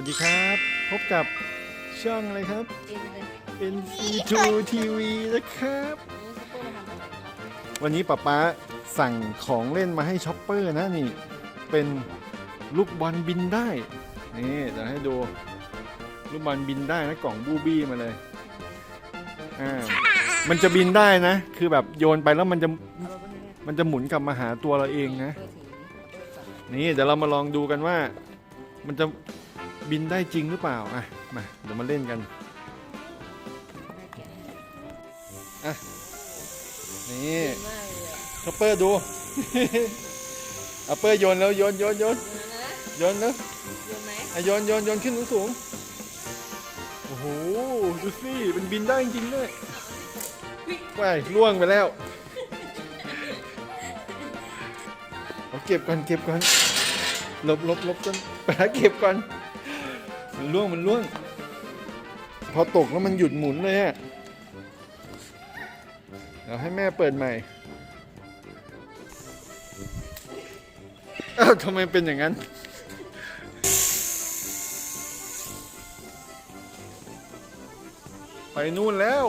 วัสดีครับ พบกับช่องอะไรครับเอ็นเลย NC2 TV นะครับนี่ซุปเปอร์มาทำอะไรครับ วันนี้ป๊าป๊าสั่งของเล่นมาให้ช็อปเปอร์นะนี่ เป็นลูกบอลบินได้ นี่เดี๋ยวให้ดู ลูกบอลบินได้นะกล่องบูบี้มาเลยอ่ามันจะบินได้นะ คือแบบโยนไปแล้วมันจะเอาไปนี่มันจะหมุนกลับมาหาตัวเราเองนะเปิดถือเปิดก่อนนี่เดี๋ยวเรามาลองดูกันว่า มันจะ บินได้จริงหรือเปล่า อะ มา เดี๋ยวมาเล่นกันแม่แกะให้นี่ดีมากเลยอะช็อปเปอร์ดูเอาเปอร์โยนแล้วโยนโยนโยนเดี๋ยวนะโยนแล้วโยนไหมอะโยนโยนโยนขึ้นสูงๆโอ้โห ดูสิมันบินได้จริงๆด้วยไปล่วงไปแล้ว เอาเก็บก่อนเก็บก่อนหลบหลบหลบก่อนไปหาเก็บก่อน มันล่วงมันล่วง พอตกแล้วมันหยุดหมุนเลยฮะเดี๋ยวให้แม่เปิดใหม่เอ้าทำไมเป็นอย่างนั้น ไปนู่นแล้ว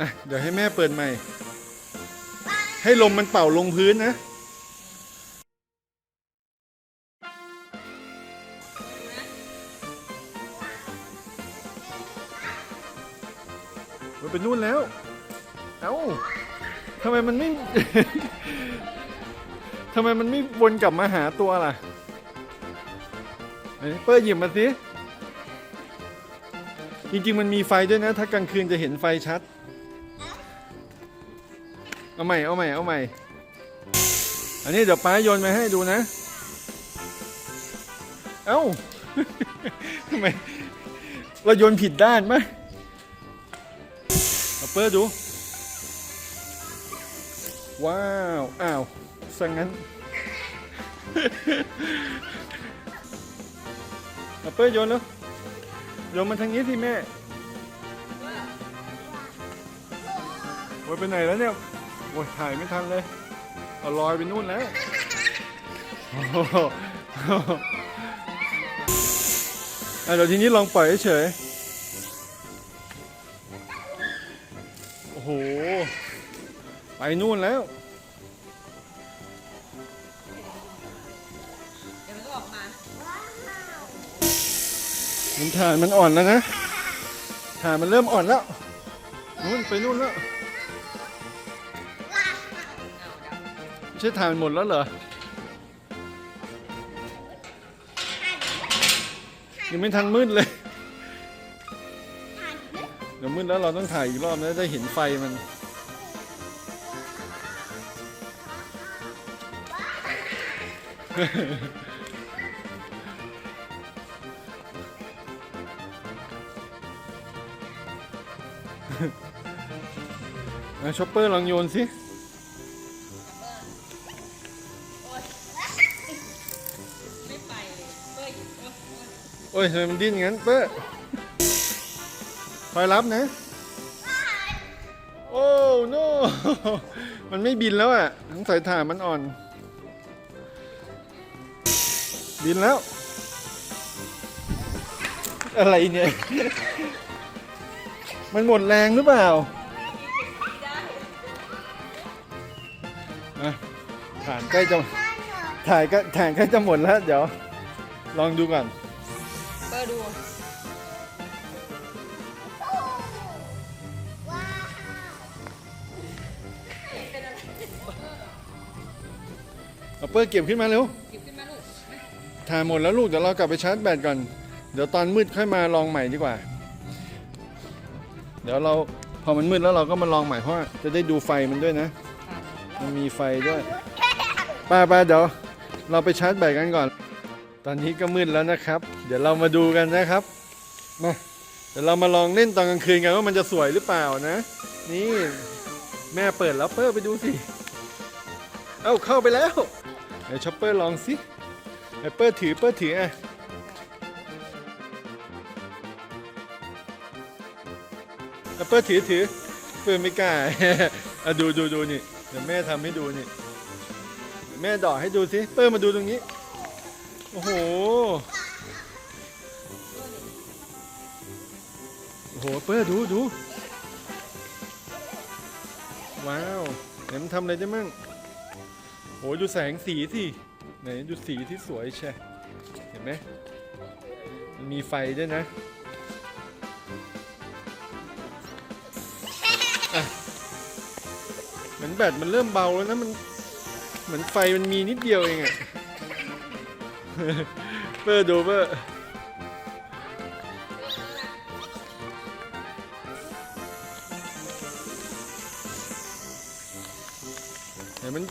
อะ เดี๋ยวให้แม่เปิดใหม่ ให้ลมมันเป่าลงพื้นนะ มันไปนู่นแล้ว เอ้าทำไมมันไม่ ทำไมมันไม่วนกลับมาหาตัวล่ะไหนเปิดหยิบมาสิ จริงๆมันมีไฟด้วยนะ ถ้ากลางคืนจะเห็นไฟชัด เอาใหม่ เอาใหม่ เอาใหม่ อันนี้เดี๋ยวป้าโยนมาให้ดูนะ เอ้า ทำไม เราโยนผิดด้านไหม เปิดดู ว้าว อ้าวสังงั้นเอาเป้ยโยนแล้วโยนมาทางนี้สิแม่โอ้ยไปไหนแล้วเนี่ยโอ้ยถ่ายไม่ทันเลยเอาลอยไปนู่นแล้วโอ้โหอะเดี๋ยวทีนี้ลองปล่อยเฉย ไปนู่นแล้ว เดี๋ยวมันก็ออกมา มันถ่านมันอ่อนแล้วนะถ่านมันเริ่มอ่อนแล้วนู่นไปนู่นแล้วเอาดับไม่ใช่ถ่านหมดแล้วเหรอยังไม่ทันมืดเลยเดี๋ยวมืดแล้วเราต้องถ่ายอีกรอบนะได้เห็นไฟมัน ช็อปเปอร์ลองโยนสิ ไม่ไปเลยเปิดหยิบเออเออโอ้ยทำไมมันดิ้นงั้นเปอร์คอยรับนะ โอ้โนมันไม่บินแล้วอะทั้งสายถ่านมันอ่อน บินแล้ว อะไรเนี่ย มันหมดแรงหรือเปล่าได้อะถ่านใกล้จะถ่ายก็ถ่านใกล้จะหมดแล้ว เดี๋ยว ลองดูก่อนเปิดดูเอาเปิ้ลเก็บขึ้นมาเร็ว ถ่ายหมดแล้วลูกเดี๋ยวเรากลับไปชาร์จแบตก่อน เดี๋ยวตอนมืดค่อยมาลองใหม่ดีกว่า เดี๋ยวเราพอมันมืดแล้วเราก็มาลองใหม่เพราะว่าจะได้ดูไฟมันด้วยนะ มันมีไฟด้วยป้าป้าเดี๋ยวเราไปชาร์จแบตกันก่อน ตอนนี้ก็มืดแล้วนะครับ เดี๋ยวเรามาดูกันนะครับมาเดี๋ยวเรามาลองเล่นตอนกลางคืนกันว่ามันจะสวยหรือเปล่านะ นี่แม่เปิดแล้วเปิดไปดูสิ เอ้าเข้าไปแล้วเดี๋ยวช็อปเปอร์ลองสิ ไอ้เปิดถือเปิดถืออะไอ้เปิดถือถือเปิดไม่กล้า อะดูดูดูนี่เดี๋ยวแม่ทำให้ดูนี่แม่ดอกให้ดูสิเปิ้ลมาดูตรงนี้ โอ้โห โอ้โหเปิ้ลดูดูว้าวไหนมันทำอะไรได้มั่งโอ้ยดูแสงสีสิ ไหนดูสีที่สวยใช่เห็นไหมมันมีไฟด้วยนะเหมือนแบตมันเริ่มเบาแล้วนะมันเหมือนไฟมันมีนิดเดียวเองอะเปอร์ดูเปอร์เห็นมัน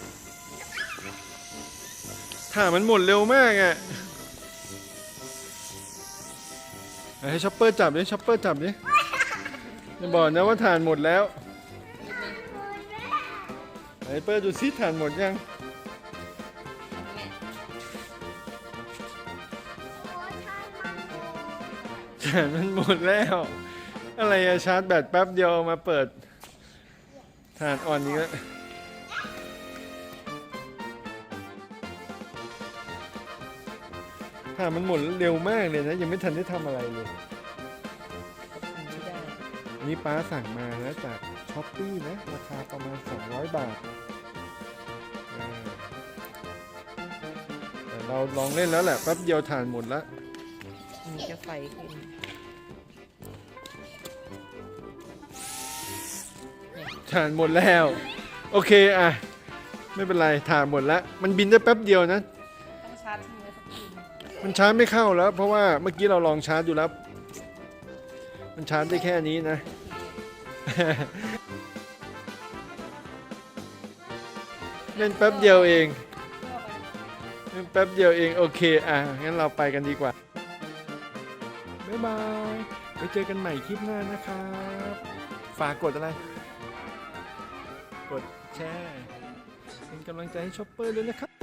ถ่านมันหมดเร็วมากอะไหนให้ช็อปเปอร์จับดิช็อปเปอร์จับดิจะบอกนะว่าถ่านหมดแล้วไหนเปอร์ดูซิถ่านหมดยังแบตมันหมดแล้ว อะไรอะชาร์จแบตแป๊บเดียวมาเปิดฐานอ่อนนี้ก็ ฐานมันหมดเร็วมากเลยนะ ยังไม่ทันได้ทำอะไรเลยไม่ได้อันนี่ป้าสั่งมานะจากช้อปปี้นะ ราคาประมาณ 200 บาทเออแต่เราลองเล่นแล้วแหละแป๊บเดียวฐานหมดแล้วมันจะไฟขึ้นถ่านหมดแล้ว โอเคอะ ไม่เป็นไรถ่านหมดแล้ว มันบินได้แป๊บเดียวนะ มันชาร์จไม่เข้าแล้ว เพราะว่าเมื่อกี้เราลองชาร์จอยู่แล้ว มันชาร์จได้แค่นี้นะ เล่นแป๊บเดียวเองเล่นแป๊บเดียวเองโอเคอะงั้นเราไปกันดีกว่าบ๊ายบายไว้เจอกันใหม่คลิปหน้านะครับ ฝากกดอะไร กดแชร์เป็นกำลังใจให้ช็อปเปอร์ด้วยนะครับ